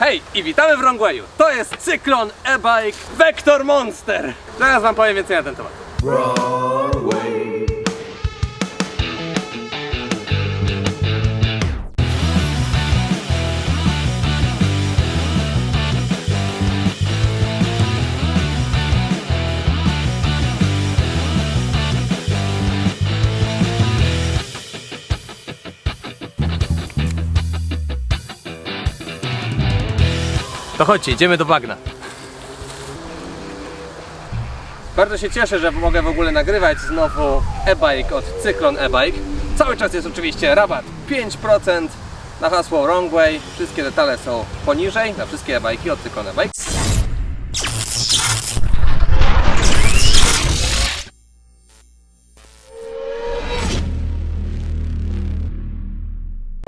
Hej i witamy w Wrongwayu. To jest cyklon e-bike Vector Monster. Zaraz wam powiem więcej na ten temat. To chodźcie, idziemy do bagna. Bardzo się cieszę, że mogę w ogóle nagrywać znowu e-bike od Cyklon e-bike. Cały czas jest oczywiście rabat 5% na hasło Wrongway. Wszystkie detale są poniżej na wszystkie e-bike'i od Cyklon e-bike.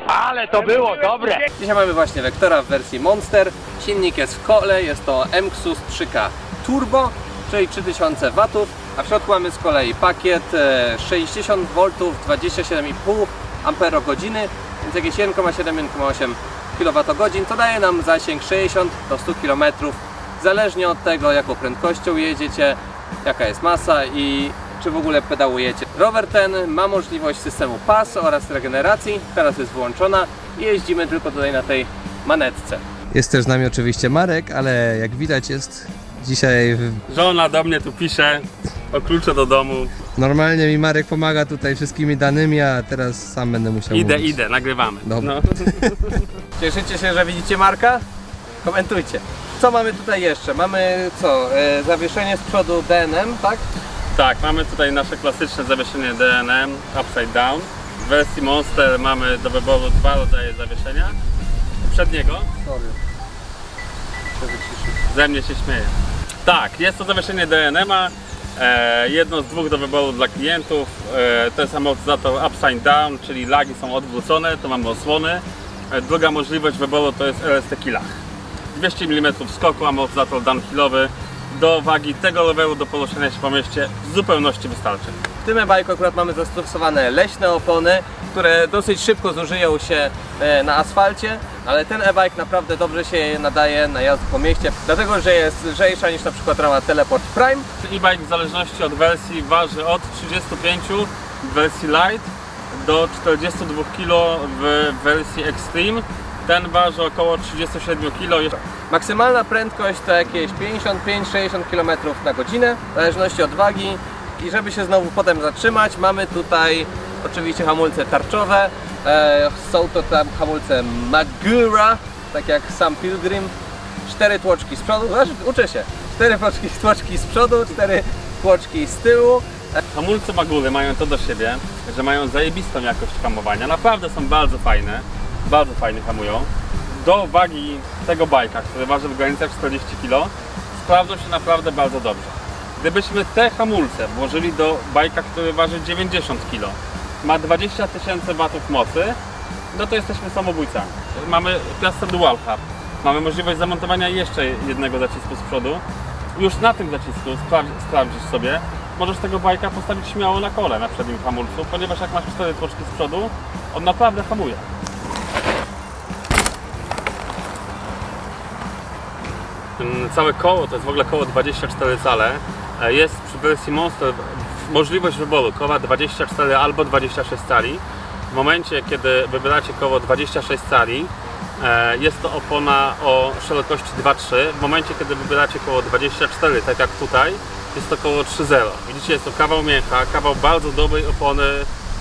Ale to było dobre! Dzisiaj mamy właśnie Vectora w wersji Monster. Silnik jest w kole, jest to MXUS 3K Turbo, czyli 3000 W, a w środku mamy z kolei pakiet e, 60 V, 27,5 Ah, więc jakieś 1,7-1,8 kWh, to daje nam zasięg 60 do 100 km, zależnie od tego jaką prędkością jedziecie, jaka jest masa i czy w ogóle pedałujecie. Rower ten ma możliwość systemu PAS oraz regeneracji, teraz jest wyłączona i jeździmy tylko tutaj na tej manetce. Jest też z nami oczywiście Marek, ale jak widać jest dzisiaj... Żona do mnie tu pisze o klucze do domu. Normalnie mi Marek pomaga tutaj wszystkimi danymi, a teraz sam będę musiał Idę, mówić. idę, nagrywamy. Dobra. No. Cieszycie się, że widzicie Marka? Komentujcie. Co mamy tutaj jeszcze? Mamy co? E, zawieszenie z przodu DNM, tak? Tak, mamy tutaj nasze klasyczne zawieszenie DNM Upside Down. W wersji Monster mamy do wyboru dwa rodzaje zawieszenia. Przedniego, Sorry. ze mnie się śmieje. Tak, jest to zawieszenie DNM-a. E, jedno z dwóch do wyboru dla klientów. E, to jest amortyzator upside down, czyli lagi są odwrócone, to mamy osłony. E, druga możliwość wyboru to jest LST Killach. 200 mm skoku, amortyzator downhillowy. Do wagi tego roweru do poruszania się po mieście w zupełności wystarczy. W tym e-bike'u akurat mamy zastosowane leśne opony, które dosyć szybko zużyją się e, na asfalcie, ale ten e-bike naprawdę dobrze się nadaje na jazdę po mieście, dlatego że jest lżejsza niż na przykład rama Teleport Prime. E-bike w zależności od wersji waży od 35 w wersji light do 42 kg w wersji extreme. Ten waży około 37 kg. Maksymalna prędkość to jakieś 55-60 km na godzinę, w zależności od wagi. I żeby się znowu potem zatrzymać, mamy tutaj oczywiście hamulce tarczowe. E, są to tam hamulce Magura, tak jak sam Pilgrim. Cztery tłoczki z przodu, znaczy, uczę się. Cztery tłoczki, tłoczki z przodu, cztery tłoczki z tyłu. Hamulce Magury mają to do siebie, że mają zajebistą jakość hamowania. Naprawdę są bardzo fajne, bardzo fajnie hamują. Do wagi tego bajka, który waży w granicach 40 kg, sprawdzą się naprawdę bardzo dobrze. Gdybyśmy te hamulce włożyli do bajka, który waży 90 kg, ma 20 tysięcy watów mocy, no to jesteśmy samobójcami. Mamy piastę Dual Hub, mamy możliwość zamontowania jeszcze jednego zacisku z przodu. Już na tym zacisku sprawdzisz sobie, możesz tego bajka postawić śmiało na kole na przednim hamulcu, ponieważ jak masz cztery tłoczki z przodu, on naprawdę hamuje. Całe koło to jest w ogóle koło 24 cale. E, Jest przy wersji Monster możliwość wyboru koła 24 albo 26 cali. W momencie, kiedy wybieracie koło 26 cali, e, jest to opona o szerokości 2.3. W momencie, kiedy wybieracie koło 24, tak jak tutaj, jest to koło 3.0. Widzicie, jest to kawał mięcha, kawał bardzo dobrej opony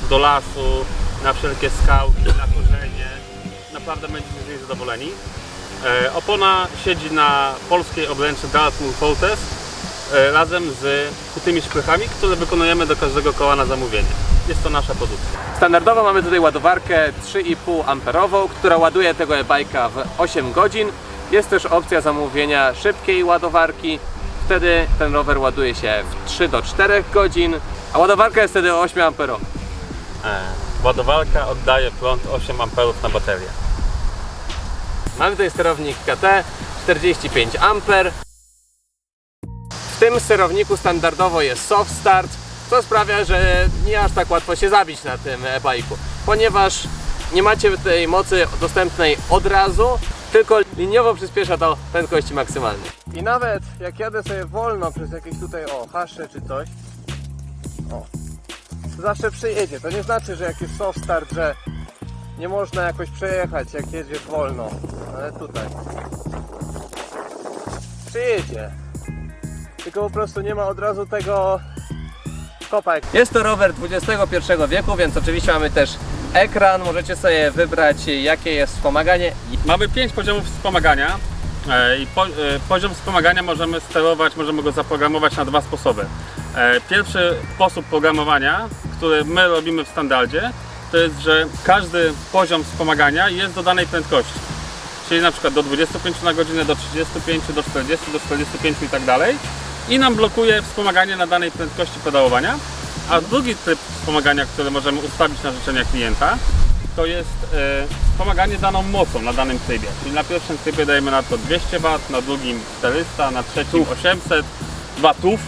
do lasu, na wszelkie skałki, na korzenie. Naprawdę będziecie z niej zadowoleni. E, Opona siedzi na polskiej obręczy Dartmoor Fortress e, razem z kutymi szprychami, które wykonujemy do każdego koła na zamówienie. Jest to nasza produkcja. Standardowo mamy tutaj ładowarkę 3,5 amperową, która ładuje tego e-bike'a w 8 godzin. Jest też opcja zamówienia szybkiej ładowarki. Wtedy ten rower ładuje się w 3 do 4 godzin, a ładowarka jest wtedy 8 amperowa. E, Ładowarka oddaje prąd 8 A na baterię. Mamy tutaj sterownik KT 45 A. Tym sterowniku standardowo jest soft start, co sprawia, że nie aż tak łatwo się zabić na tym e-bike'u, ponieważ nie macie tej mocy dostępnej od razu, Tylko liniowo przyspiesza to prędkości maksymalne. I nawet jak jadę sobie wolno przez jakieś tutaj o hasze czy coś, o, to zawsze przejedzie. To nie znaczy, że jak jest soft start, że nie można jakoś przejechać jak jedziesz wolno. Ale tutaj przejedzie. Tylko po prostu nie ma od razu tego kopa. Jest to rower XXI wieku, więc oczywiście mamy też ekran. Możecie sobie wybrać jakie jest wspomaganie. Mamy 5 poziomów wspomagania e, i po, e, poziom wspomagania możemy sterować, możemy go zaprogramować na dwa sposoby. E, Pierwszy sposób programowania, który my robimy w standardzie, to jest, że każdy poziom wspomagania jest do danej prędkości. Czyli na przykład do 25 na godzinę, do 35, do 40, do 45 i tak dalej. I nam blokuje wspomaganie na danej prędkości pedałowania. A drugi typ wspomagania, który możemy ustawić na życzenia klienta, to jest e, wspomaganie daną mocą na danym trybie. Czyli na pierwszym trybie dajemy na to 200 W, na drugim 400, na trzecim 800 watów,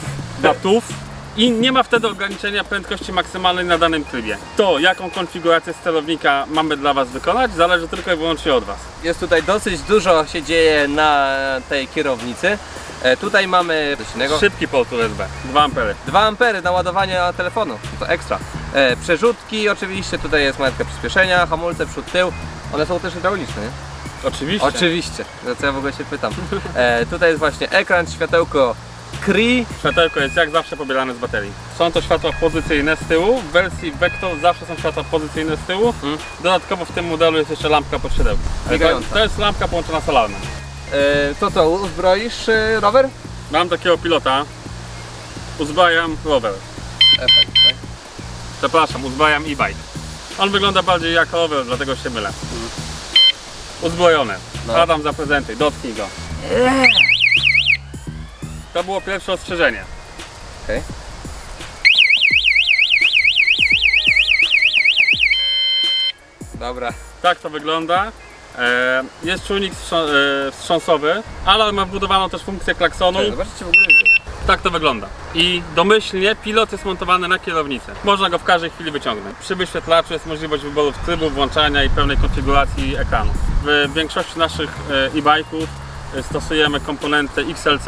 watów i nie ma wtedy ograniczenia prędkości maksymalnej na danym trybie. To, jaką konfigurację sterownika mamy dla Was wykonać, zależy tylko i wyłącznie od Was. Jest tutaj dosyć dużo się dzieje na tej kierownicy. E, tutaj mamy coś innego. Szybki port USB, 2 ampery. 2 ampery na ładowanie telefonu, to ekstra. E, przerzutki oczywiście, tutaj jest manetka przyspieszenia, hamulce przód tył. One są też hydrauliczne, nie? Oczywiście. Oczywiście, no co ja w ogóle się pytam. E, tutaj jest właśnie ekran, światełko KRI. Światełko jest jak zawsze pobierane z baterii. Są to światła pozycyjne z tyłu. W wersji Vector zawsze są światła pozycyjne z tyłu. Mm. Dodatkowo w tym modelu jest jeszcze lampka pod To, Migająca. to jest lampka połączona z alarmem. E, to co, uzbroisz e, rower? Mam takiego pilota. Uzbrajam rower. Efekt, tak? Przepraszam, uzbrajam e-bike. On wygląda bardziej jak rower, dlatego się mylę. Uzbrojony. No. Adam zaprezentuj, dotknij go. To było pierwsze ostrzeżenie. Okej. Dobra. Tak to wygląda. E, Jest czujnik wstrząs- e, wstrząsowy, ale ma wbudowaną też funkcję klaksonu. Zobaczcie w ogóle. Tak to wygląda. I domyślnie pilot jest montowany na kierownicy. Można go w każdej chwili wyciągnąć. Przy wyświetlaczu jest możliwość wyboru trybu, włączania i pełnej konfiguracji ekranu. W większości naszych e, e-bike'ów e, stosujemy komponenty XLC,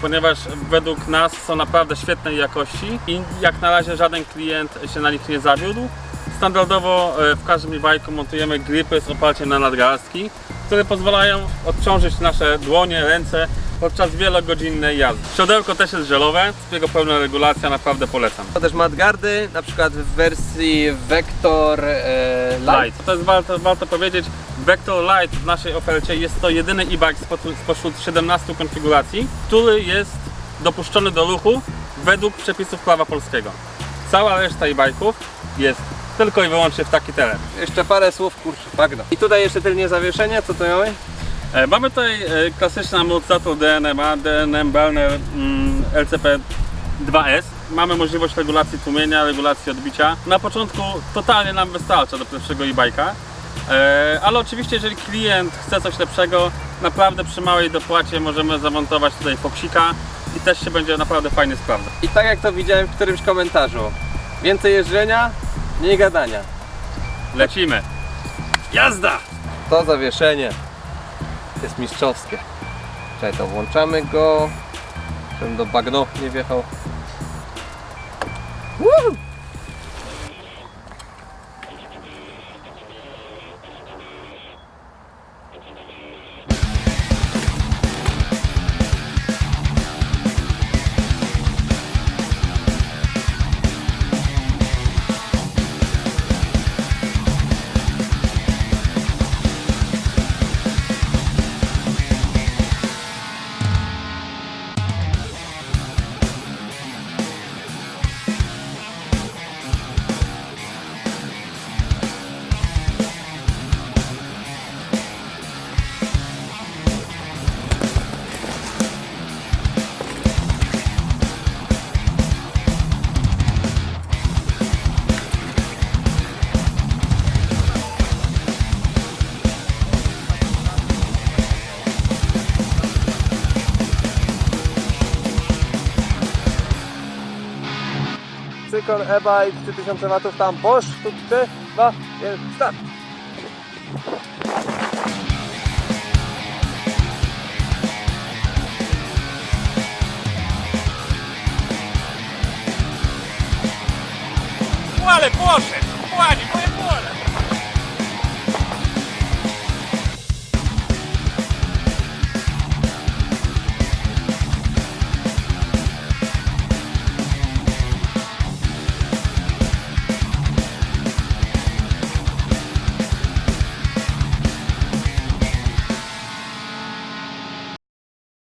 ponieważ według nas są naprawdę świetnej jakości i jak na razie żaden klient się na nich nie zawiódł. Standardowo e, w każdym e-bike'u montujemy gripy z oparciem na nadgarstki, które pozwalają odciążyć nasze dłonie, ręce podczas wielogodzinnej jazdy. Siodełko też jest żelowe, z jego pełna regulacja, naprawdę polecam. To też madgardy, na przykład w wersji Vector e. Light. To jest warto, warto powiedzieć, Vector Light w naszej ofercie jest to jedyny e-bike spośród- spośród 17 konfiguracji, który jest dopuszczony do ruchu według przepisów prawa polskiego. Cała reszta e-bike'ów jest tylko i wyłącznie w taki teren. Jeszcze parę słów, kurczę, bagno. I tutaj jeszcze tylnie zawieszenie, co to mamy? E, Mamy tutaj e, klasyczny amortyzator DNMA, DNM Bellner mm, LCP 2S. Mamy możliwość regulacji tłumienia, regulacji odbicia. Na początku totalnie nam wystarcza do pierwszego e-bike'a. E, Ale oczywiście, jeżeli klient chce coś lepszego, naprawdę przy małej dopłacie możemy zamontować tutaj foksika i też się będzie naprawdę fajnie sprawdzać. I tak jak to widziałem w którymś komentarzu, więcej jeżdżenia, mniej gadania. Lecimy! Jazda! To zawieszenie jest mistrzowskie. Czekaj, to włączamy go, żebym do bagno nie wjechał. Woo! Nikon e-bike 3000 W, tam Bosch, tu 3, 2, 1, start! Ale poszedł! Płanie!